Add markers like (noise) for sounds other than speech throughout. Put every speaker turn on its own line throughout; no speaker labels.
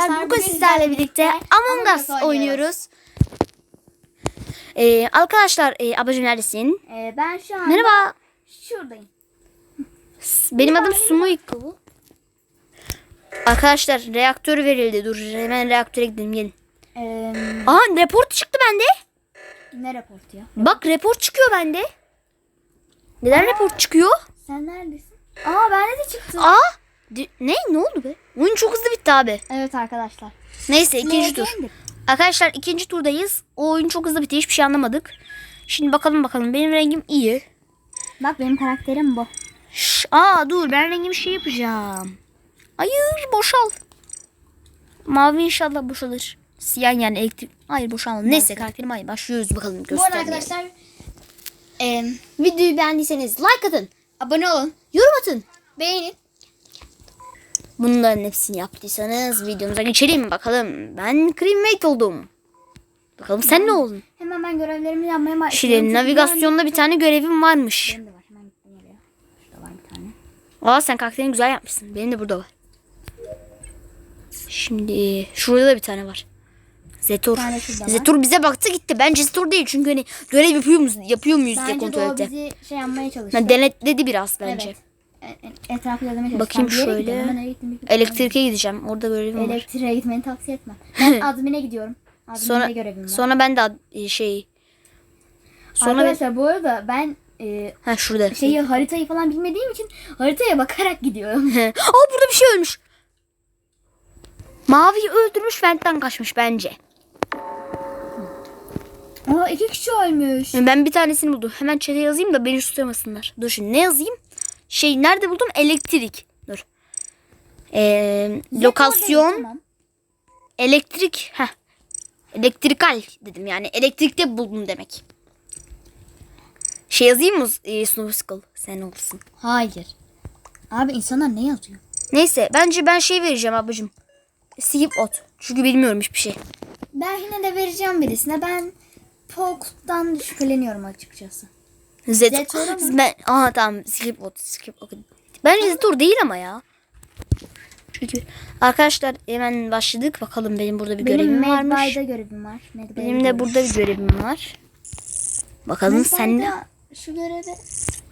arkadaşlar bugün sizlerle birlikte Among Us oynuyoruz. Ee, arkadaşlar e, ablacığım neredesin?
Ee, ben şu an
Merhaba.
şuradayım.
Benim adım Sumuiko. Arkadaşlar reaktör verildi. Dur hemen reaktöre gidelim gelin.
Ee,
Aa report çıktı bende.
ne raportu ya?
Bak report çıkıyor bende. Neden report çıkıyor?
Sen neredesin? Aa bende de çıktı.
Aa di- ne ne oldu be? Oyun çok hızlı bitti abi.
Evet arkadaşlar.
Neyse ikinci tur. Arkadaşlar ikinci turdayız. O oyun çok hızlı bitti. Hiçbir şey anlamadık. Şimdi bakalım bakalım. Benim rengim iyi.
Bak benim karakterim bu.
Şş, aa dur ben rengimi şey yapacağım. Hayır boşal. Mavi inşallah boşalır. Siyah yani elektrik. Hayır boşalmadı. Neyse karakterim hayır. Başlıyoruz bakalım
Bu arada arkadaşlar e, videoyu beğendiyseniz like atın, abone olun,
yorum atın.
beğenin.
Bunların hepsini yaptıysanız videomuza geçelim bakalım. Ben crewmate oldum. Bakalım sen ne oldun?
Hemen ben görevlerimi yapmaya başlıyorum.
Şimdi navigasyonda bir tane görevim varmış.
Benim de var. Hemen gittim oraya. Şurada var bir tane.
Aa sen karakterini güzel yapmışsın. Benim de burada var. Şimdi şurada da bir tane var. Zetor.
Bir tane şurada var.
Bize baktı gitti. Bence Zetor değil çünkü hani görev yapıyor muyuz, yapıyor muyuz diye
Bence de
kontrol
o
etti.
bizi şey yapmaya çalıştı.
Yani denetledi biraz bence.
Evet. Etrafı çalıştı.
Bakayım
Ben
şöyle.
Ben gittim.
Elektrike gideceğim. Orada görevim var.
Elektriğe gitmeni tavsiye etmem. Ben (laughs) admine gidiyorum. Admine
Sonra
görevim var.
sonra ben de ad- e, şey sonra ben,
Arkadaşlar bu arada ben e,
ha şurada.
şeyi haritayı falan bilmediğim için haritaya bakarak gidiyorum. (laughs)
Aa burada bir şey ölmüş. Maviyi öldürmüş Vent'ten kaçmış bence.
Aa iki kişi ölmüş.
Ben bir tanesini buldum. Hemen chat'e yazayım da beni suçlamasınlar. Dur şimdi ne yazayım? Şey nerede buldum? Elektrik. Dur. Ee, lokasyon
Tamam.
elektrik. Heh. Elektrikal dedim yani. Elektrikte buldum demek. Şey yazayım mı? Ee, Snow Skull. Sen olsun.
Hayır. Abi insanlar ne yazıyor?
Neyse bence ben şey vereceğim ablacığım. Skip ot. Çünkü bilmiyorum hiçbir şey.
Ben yine de vereceğim birisine. Ben Polkut'tan şüpheleniyorum açıkçası.
Zetor.
Zetor'a mı?
Ben, aha tamam skip ot. Skip ot. Bence Zetor değil ama ya. Çünkü arkadaşlar hemen başladık. Bakalım benim burada bir
Benim
görevim varmış.
Medbay'da görevim var. Medbay'da
Benim de burada bir görevim var. Bakalım sen ne?
Medbay'da Şu görevi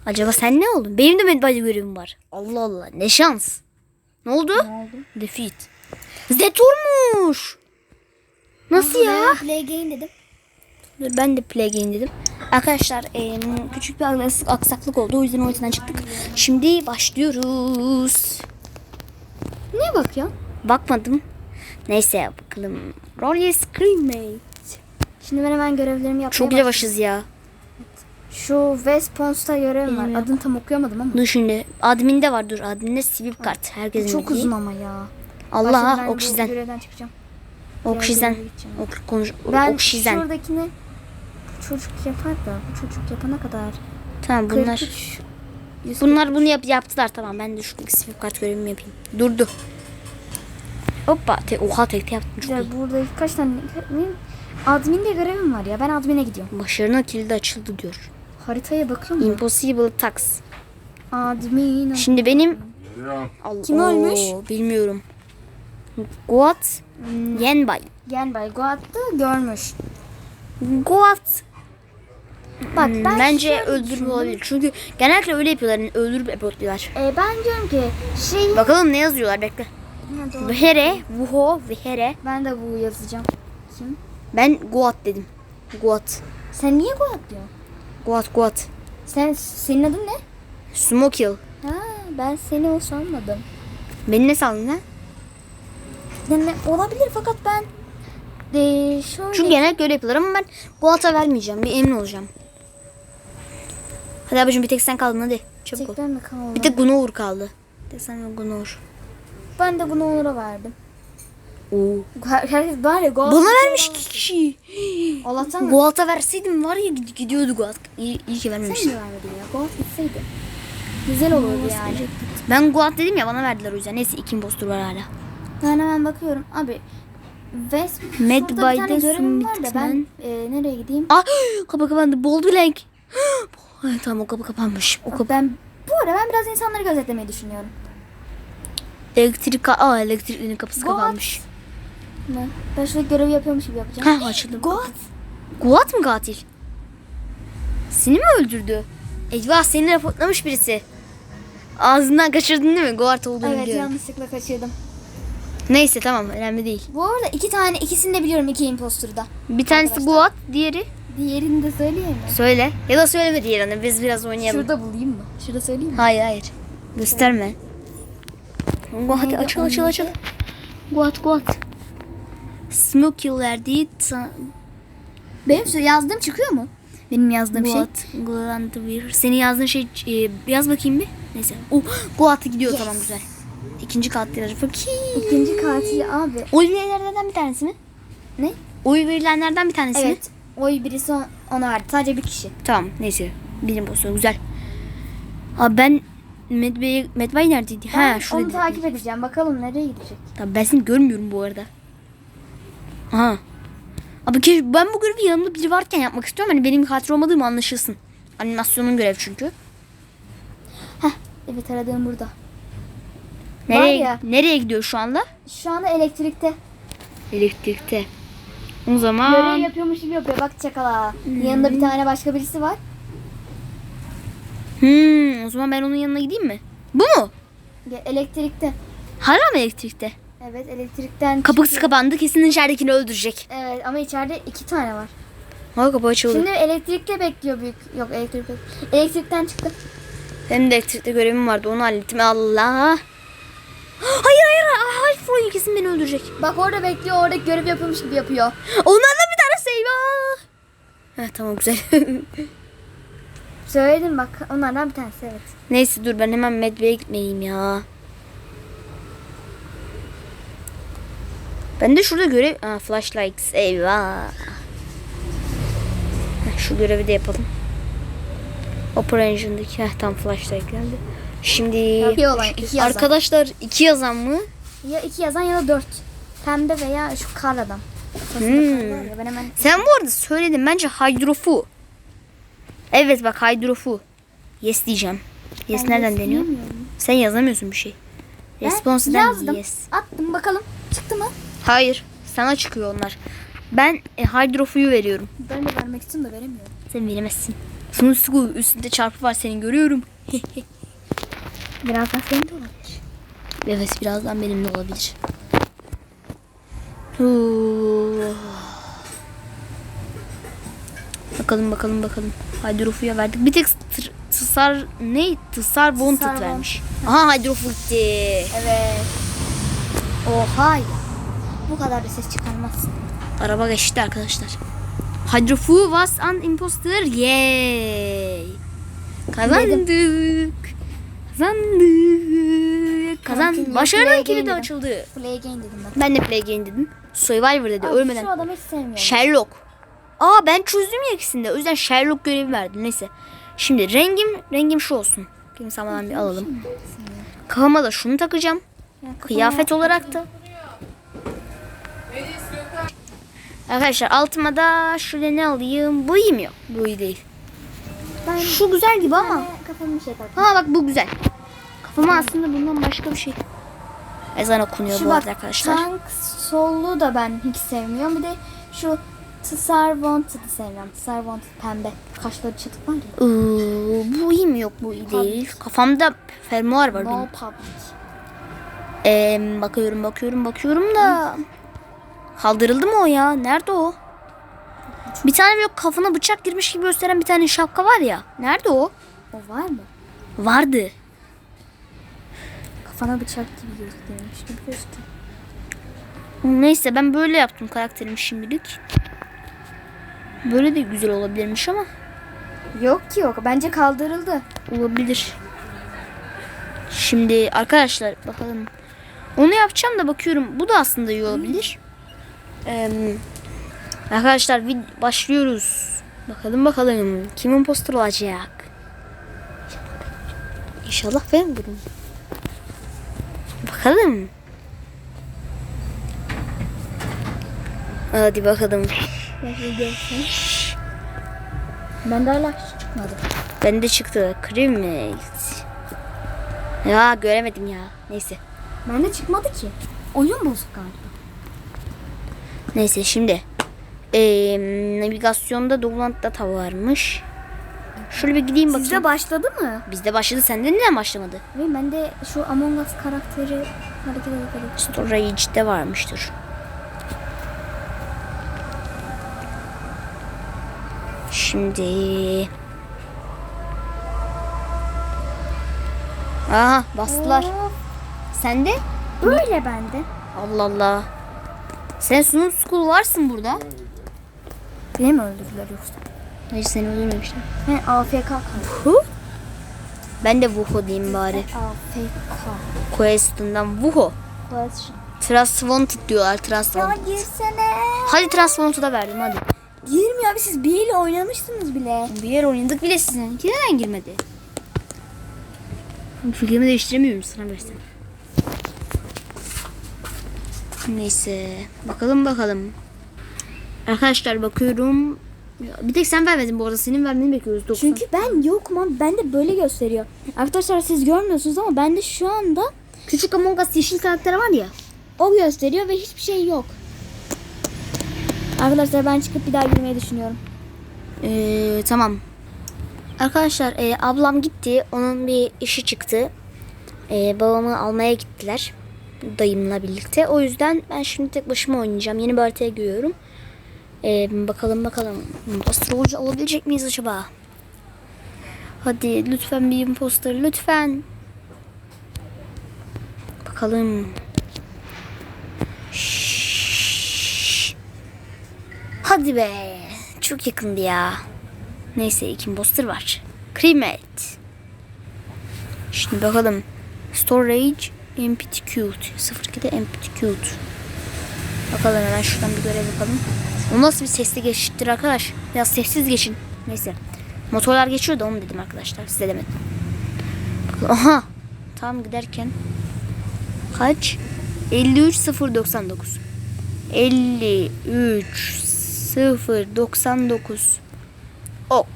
Acaba sen ne oldun? Benim de Medbay'da görevim var. Allah Allah ne şans. Ne oldu?
ne oldu?
Defeat. Zetor'muş. Nasıl ya?
Play game dedim.
Dur, Ben de play dedim. Arkadaşlar em, küçük bir aks- aksaklık oldu. O yüzden o yüzden çıktık. Şimdi başlıyoruz.
Ne bak ya?
Bakmadım. Neyse bakalım. Roll Screammate.
Şimdi ben hemen görevlerimi yapmaya
Çok yavaşız ya.
Şu West Ponce'ta görevim var.
Bilmiyorum.
Adını tam okuyamadım ama.
Dur şimdi. Adminde var dur. Adminde sweep kart. Herkesin
Çok
bildiği.
uzun ama ya.
Allah oksijen. Oksijen.
göreve gideceğim.
Ok, konuş,
Ben
oksijen.
şuradakini çocuk yapar da bu çocuk yapana kadar
Tamam bunlar.
43 100
Bunlar bunu yap, yaptılar tamam. Ben de şuradaki sweep kart görevimi yapayım. Durdu. Hoppa. Te, oha tekte yaptım çok iyi.
Ya burada kaç tane benim adminde görevim var ya. Ben admine gidiyorum.
Başarının kilidi açıldı diyor.
Haritaya bakıyor musun?
Impossible tax.
Admin.
Şimdi benim Allah,
Kim ölmüş?
Bilmiyorum. Guat Yenbay.
Gen Bay Goat'ta görmüş.
Guat.
Bak
Hmm,
ben
bence öldürme olabilir. Çünkü genellikle öyle yapıyorlar. Yani öldürüp yapıyorlar.
E, ben diyorum ki şey
Bakalım ne yazıyorlar bekle.
Ha.
Vehere, Vuho, Vehere.
Ben de bu yazacağım. Kim?
Ben Guat dedim. Guat.
Sen niye Goat diyor?
Guat, Guat.
Sen senin adın ne?
Smokil.
Ha, ben seni o sanmadım.
Beni ne sandın ha?
Yani olabilir fakat ben de şöyle
Çünkü genellikle öyle yapıyorlar ama ben Guat'a vermeyeceğim. Bir emin olacağım. Hadi abicim bir tek sen kaldın hadi. Çabuk ol.
Tekrar kaldı?
Bir tek Gunor kaldı. Bir tek sen ve Gunor.
Ben de bunu Onur'a verdim.
Oo.
Her- Herkes ya Goat.
Bana vermiş iki kişi.
Allah'tan mı?
Guat'a verseydim var ya gid- gidiyordu Guat. İyi, iyi ki
Sen mi vermedin ya? Goat gitseydi. Güzel olurdu yani.
Ben Guat dedim ya bana verdiler o yüzden. Neyse iki impostor var hala.
Ben hemen bakıyorum. Abi West
Mad
şurada bir tane
By'de
görevim var da
Summit
ben e, nereye gideyim?
Ah kapı kapandı. Bold blank. (gasps) Ay, tamam o kapı kapanmış. O kapı.
Ben bu ara ben biraz insanları gözetlemeyi düşünüyorum.
Elektrik, aa elektriklerin kapısı
Guat.
kapanmış.
Ne? Ben şurada görev yapıyormuş gibi yapacağım.
Ha açıldı.
Goat.
Guat mı katil? Seni mi öldürdü? Eyvah seni raportlamış birisi. Ağzından kaçırdın değil mi? Guat olduğunu
Evet
biliyorum.
yanlışlıkla kaçırdım.
Neyse tamam önemli değil.
Bu arada iki tane ikisini de biliyorum iki imposter'ı da.
Bir tanesi
Arkadaşlar.
Guat, diğeri
Diğerini de söyleyeyim mi?
söyle. Ya da söyleme diğerini. Biz biraz oynayalım.
Şurada bulayım mı? Şurada söyleyeyim mi?
Hayır hayır. Gösterme. Guat
Neydi
açıl açıl açıl.
adı?
Guat Guat. Smoky verdi.
Benim sö- yazdığım çıkıyor mu? Benim yazdığım şey.
Guat, Glandvir. Senin yazdığın şey e, yaz bakayım bir. Neyse. Oh, Guat'a gidiyor
Yes.
tamam güzel. İkinci kat tirajı. Fakir.
İkinci katili abi.
Oy verilenlerden bir tanesi mi?
Ne?
Oy verilenlerden bir tanesi mi?
Evet. Oy birisi on- ona verdi. Sadece bir kişi.
Tamam neyse. Bilim pozisyon güzel. Abi ben Medbay, Medbay neredeydi?
Ben
ha şurada.
onu takip edeceğim. Bakalım nereye gidecek.
Tamam ben seni görmüyorum bu arada. Aha. Abi keş, ben bu görevi yanımda biri varken yapmak istiyorum. Hani benim katil olmadığım anlaşılsın. Animasyonun görev çünkü.
Heh. Evet aradığım burada.
Nereye, nereye gidiyor şu anda?
Şu anda elektrikte.
Elektrikte. O
Görev
zaman
yapıyormuş gibi yapıyor. Bak çakala. Yanında bir tane başka birisi var.
hmm, o zaman ben onun yanına gideyim mi? Bu mu?
Ge- Elektrikte.
Hala mı elektrikte?
Evet elektrikten
Kapısı
çıkıyor.
kapandı. Kesin içeridekini öldürecek.
Evet ama içeride iki tane var.
Ha kapı açıldı.
Şimdi elektrikte bekliyor büyük. Yok elektrik Elektrikten çıktı.
Benim de elektrikte görevim vardı. Onu hallettim. Allah. Hayır hayır. Hayır Froy kesin beni öldürecek.
Bak orada bekliyor. Orada görev yapıyormuş gibi yapıyor.
Onlardan bir tanesi eyvah. Heh, tamam güzel. (laughs)
Söyledim bak. Onlardan bir tanesi evet.
Neyse dur ben hemen Medve'ye gitmeliyim ya. Ben de şurada görev... Aa, flashlights eyvah. Heh, şu görevi de yapalım. Operation'daki heh, tam flashlight geldi. Şimdi
İki olan, iki yazan.
arkadaşlar iki yazan mı?
Ya iki yazan ya da dört. Pembe veya şu kar adam. Kafasında
Hmm.
kar var ya, Ben hemen
Sen bu arada söyledin bence hydrofu. Evet bak hydrofu. Yes diyeceğim. Yes
Ben
nereden
yes
deniyor? Sen yazamıyorsun bir şey.
Ben
Response'den
yazdım.
yes.
Attım bakalım. Çıktı mı?
Hayır. Sana çıkıyor onlar. Ben e, hydrofuyu veriyorum.
Ben de vermek istiyorum da veremiyorum.
Sen veremezsin. Üstü- üstünde çarpı var seni görüyorum. (laughs)
Birazdan senin de olabilir.
evet birazdan benimle olabilir. Huu. Bakalım bakalım bakalım. Hydrofuya verdik. Bir tek tısar ne? Tısar wanted vermiş. Aha hydrofu gitti.
Evet. Oha ya. Bu kadar da ses çıkarmazsın.
Araba geçti arkadaşlar. Hydrofu was an imposter. Yay. Kazandık. Kazandık. Kazan. Başarının kilidi açıldı.
Play game dedim ben.
Ben de play game dedim. Survivor dedi
Abi
ölmeden.
Şu adamı hiç sevmiyorum.
Sherlock. Aa ben çözdüm ya ikisini de. O yüzden Sherlock görevi verdim. Neyse. Şimdi rengim rengim şu olsun. Kimse bir alalım. Kafama da şunu takacağım. Kıyafet olarak da. Arkadaşlar altıma da şöyle ne alayım? Bu iyi mi yok? Bu iyi değil.
Ben
Şu güzel gibi ama.
kafamı şey.
Ha bak bu güzel. Kafama aslında bundan başka bir şey. Ezan okunuyor
Şu
bu
bak
arada arkadaşlar.
tank sollu da ben hiç sevmiyorum. Bir de şu Tsar Wanted'ı sevmiyorum. Tsar Wanted pembe. Kaşları çatık var ya.
Iıı, bu iyi mi yok bu iyi değil. Kafamda fermuar var
No public.
Ee, bakıyorum bakıyorum bakıyorum da. Kaldırıldı mı o ya? Nerede o? Bir tane böyle kafana bıçak girmiş gibi gösteren bir tane şapka var ya. Nerede o?
O var mı?
Vardı.
Kafana bıçak gibi gösteriyormuş gibi gözüküyor.
Neyse ben böyle yaptım karakterimi şimdilik. Böyle de güzel olabilirmiş ama
Yok ki yok. Bence kaldırıldı.
olabilir. Şimdi arkadaşlar bakalım. Onu yapacağım da bakıyorum. Bu da aslında iyi olabilir. Ee, arkadaşlar başlıyoruz. Bakalım bakalım kimin poster olacak. İnşallah ben bulurum. Bakalım. Hadi bakalım.
Ben de hala hiç çıkmadı.
Bende çıktı. Kremate. Ya göremedim ya. Neyse.
Bende çıkmadı ki. Oyun bozuk galiba.
Neyse şimdi. Ee, navigasyonda Dolant Data varmış. Şöyle bir gideyim bakayım.
Sizde başladı mı?
Bizde başladı sende neden başlamadı?
Ve ben de şu Among Us karakteri hareket ederek.
Storage'de varmıştır. Şimdi Aha bastılar.
Oo,
Sende?
Böyle bende.
Allah Allah. Sen Snoop School varsın burada.
Beni mi öldürdüler yoksa?
Hayır seni öldürmemişler.
He AFK kaldı.
Hu? Ben de Wuho diyeyim bari.
AFK.
Quest'ından Wuho.
Question.
Trust Wanted diyorlar Trust
Ya girsene.
Hadi Trust Wanted'a verdim hadi.
Girmiyor abi siz biriyle oynamışsınız bile.
Bir yer oynadık bile sizin. Neden girmedi? Fikrimi değiştiremiyorum sana versem. Neyse. Bakalım bakalım. Arkadaşlar bakıyorum. Bir tek sen vermedin bu arada. Senin vermeni bekliyoruz. 90.
Çünkü ben yokum ama bende böyle gösteriyor. Arkadaşlar siz görmüyorsunuz ama bende şu anda
küçük Among Us yeşil karakter var ya.
o gösteriyor ve hiçbir şey yok. Arkadaşlar ben çıkıp bir daha girmeyi düşünüyorum.
Ee, tamam. Arkadaşlar e, ablam gitti. Onun bir işi çıktı. E, babamı almaya gittiler. Dayımla birlikte. O yüzden ben şimdi tek başıma oynayacağım. Yeni bir haritaya giriyorum. E, bakalım bakalım. Imposter olabilecek miyiz acaba? Hadi lütfen bir imposter lütfen. Bakalım. Şşş. Hadi be. Çok yakındı ya. Neyse iki imposter var. Cremate. Şimdi bakalım. Storage empty cute. 02'de empty cute. Bakalım hemen şuradan bir görev bakalım. O nasıl bir sesli geçiştir arkadaş? Biraz sessiz geçin. Neyse. Motorlar geçiyor da onu dedim arkadaşlar. Size demedim. Aha. Tam giderken. Kaç? 53099. 53 099 Ok.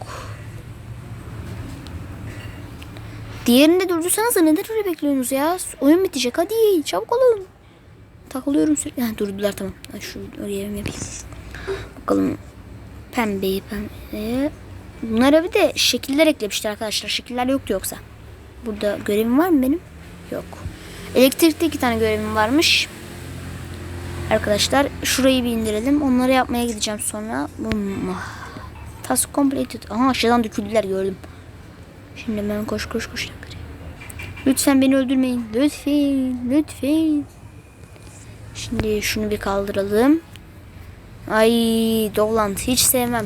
Diğerinde durdursanız da neden öyle bekliyorsunuz ya? Oyun bitecek hadi çabuk olun. Takılıyorum sürekli. Ha, durdular tamam. Şu oraya yapayım. Bakalım pembeyi pembe. Bunlara bir de şekiller eklemişler arkadaşlar. Şekiller yoktu yoksa. Burada görevim var mı benim? Yok. Elektrikte iki tane görevim varmış. Arkadaşlar şurayı bir indirelim. Onları yapmaya gideceğim sonra. Task completed. Aha aşağıdan döküldüler gördüm. Şimdi ben koş koş koş. Lütfen beni öldürmeyin. Lütfen. Lütfen. Şimdi şunu bir kaldıralım. Ay Dolant hiç sevmem.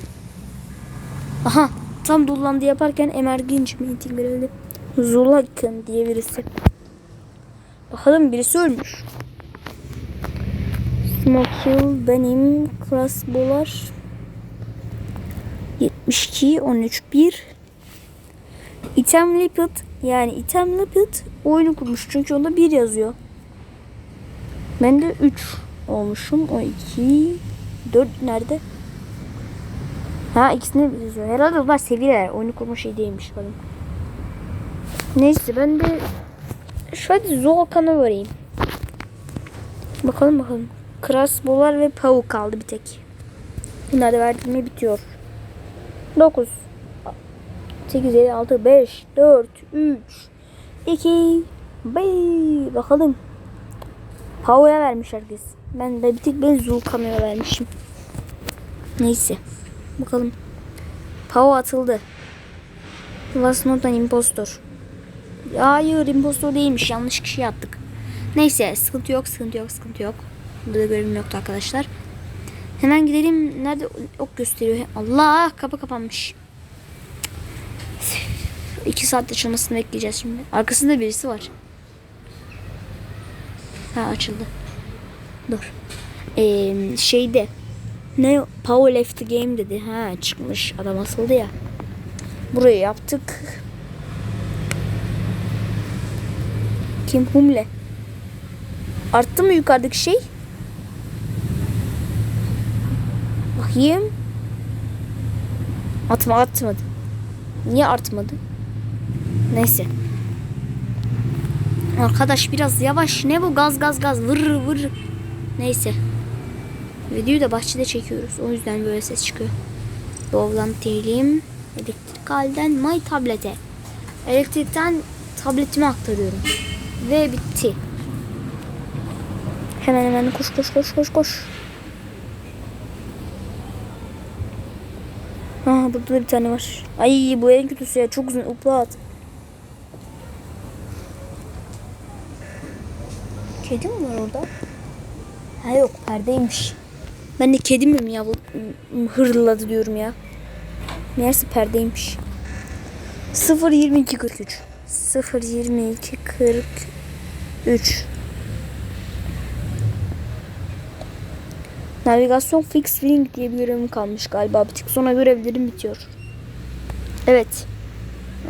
Aha tam Doland'ı yaparken emergency meeting verildi. Zulakın diye birisi. Bakalım birisi ölmüş. Smokill benim crossbowlar 72 13 1 İtem Lipid yani item Lipid oyunu kurmuş çünkü onda 1 yazıyor. Ben de 3 olmuşum. O 2 4 nerede? Ha ikisini yazıyor. Herhalde bunlar seviyeler. Oyunu kurma şey değilmiş benim. Neyse ben de hadi Zolkan'a varayım. Bakalım bakalım. Crossbow'lar ve Pau kaldı bir tek. Bunlar da verdiğimde bitiyor. 9 8, 7, 6, 5, 4, 3, 2, 1. Bakalım. Pau'ya vermiş herkes. Ben de bir tek ben Zulkan'a vermişim. Neyse. Bakalım. Pau atıldı. Was not an impostor. Hayır impostor değilmiş. Yanlış kişiye attık. Neyse sıkıntı yok sıkıntı yok sıkıntı yok. Burada görevim yoktu arkadaşlar. Hemen gidelim. Nerede ok gösteriyor? Allah kapı kapanmış. İki saat açılmasını bekleyeceğiz şimdi. Arkasında birisi var. Ha açıldı. Dur. Ee, şeyde ne Power left the game dedi. Ha çıkmış. Adam asıldı ya. Burayı yaptık. Kim Humle? Arttı mı yukarıdaki şey? Bakayım. Atma atmadı. Niye artmadı? Neyse. Arkadaş biraz yavaş. Ne bu gaz gaz gaz vır vır. Neyse. Videoyu da bahçede çekiyoruz. O yüzden böyle ses çıkıyor. Bağlantı diyelim. Elektrik halden my tablete. Elektrikten tabletime aktarıyorum. Ve bitti. Hemen hemen koş koş koş koş koş. Aa burada da bir tane var. Ay bu en kötüsü ya çok uzun upload. Kedi mi var orada? Ha yok perdeymiş. Ben de kedi mi ya hırladı diyorum ya. Meğerse perdeymiş. 0 22 43. 0 22 43. Navigasyon fix link diye bir görevim kalmış galiba. Bir tık sonra görevlerim bitiyor. Evet.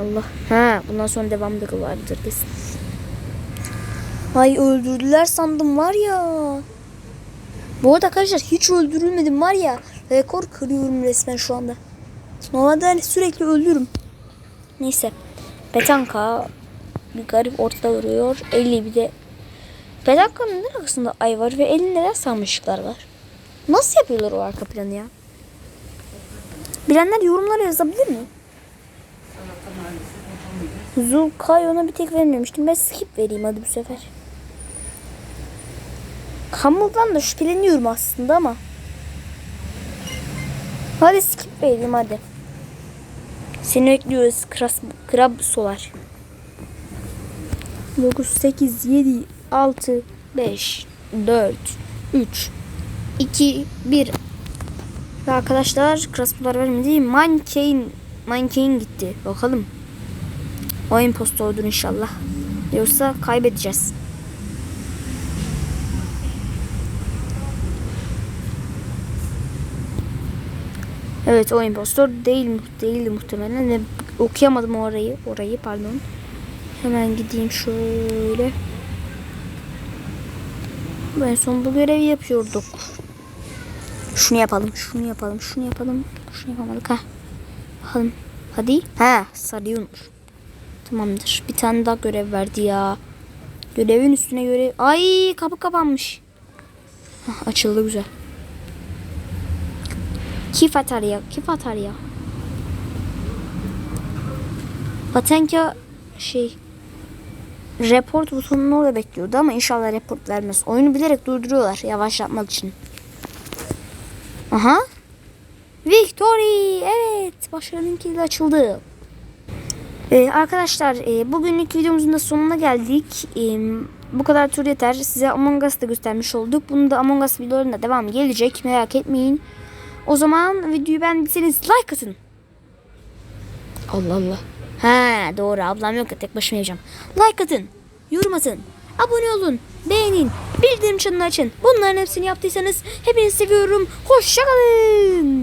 Allah. Ha, bundan sonra devamı da vardır kesin. Ay öldürdüler sandım var ya. Bu arada arkadaşlar hiç öldürülmedim var ya. Rekor kırıyorum resmen şu anda. Normalde hani sürekli ölüyorum. Neyse. Petanka bir garip ortada duruyor. 50 bir de Petanka'nın neden arkasında ay var ve elinde neden sarmışlıklar var? Nasıl yapıyorlar o arka planı ya? Bilenler yorumlara yazabilir mi? Zulkay ona bir tek vermemiştim. Ben skip vereyim hadi bu sefer. Hamil'dan da şüpheleniyorum aslında ama. Hadi skip vereyim hadi. Seni bekliyoruz Kras, Krab Solar. 9, 8, 7, 6, 5, 4, 3, 2, 1. Ve arkadaşlar Kraspolar vermedi. Mankein, Mankein gitti. Bakalım. O impostordur inşallah. Yoksa kaybedeceğiz. Evet o impostor değil değildi muhtemelen. Ve okuyamadım orayı. Orayı pardon. Hemen gideyim şöyle. En son bu görevi yapıyorduk. Şunu yapalım, şunu yapalım, şunu yapalım. Şunu yapamadık ha. Bakalım. Hadi. Ha, sarıyı. Tamamdır. Bir tane daha görev verdi ya. Görevin üstüne görev. Ay kapı kapanmış. Hah, açıldı güzel. Kif atar ya. Kif atar ya. Patenka şey report butonunu orada bekliyordu ama inşallah report vermez. Oyunu bilerek durduruyorlar yavaşlatmak için. Aha. Victory. Evet. Başarının kilidi açıldı. Ee, arkadaşlar e, bugünlük videomuzun da sonuna geldik. E, bu kadar tur yeter. Size Among Us'ı da göstermiş olduk. Bunu da Among Us videolarında devam gelecek. Merak etmeyin. O zaman videoyu beğendiyseniz like atın. Allah Allah. Ha doğru ablam yok ya tek başıma yapacağım. Like atın. Yorum atın. Abone olun. Beğenin. Bildirim çanını açın. Bunların hepsini yaptıysanız hepinizi seviyorum. Hoşçakalın.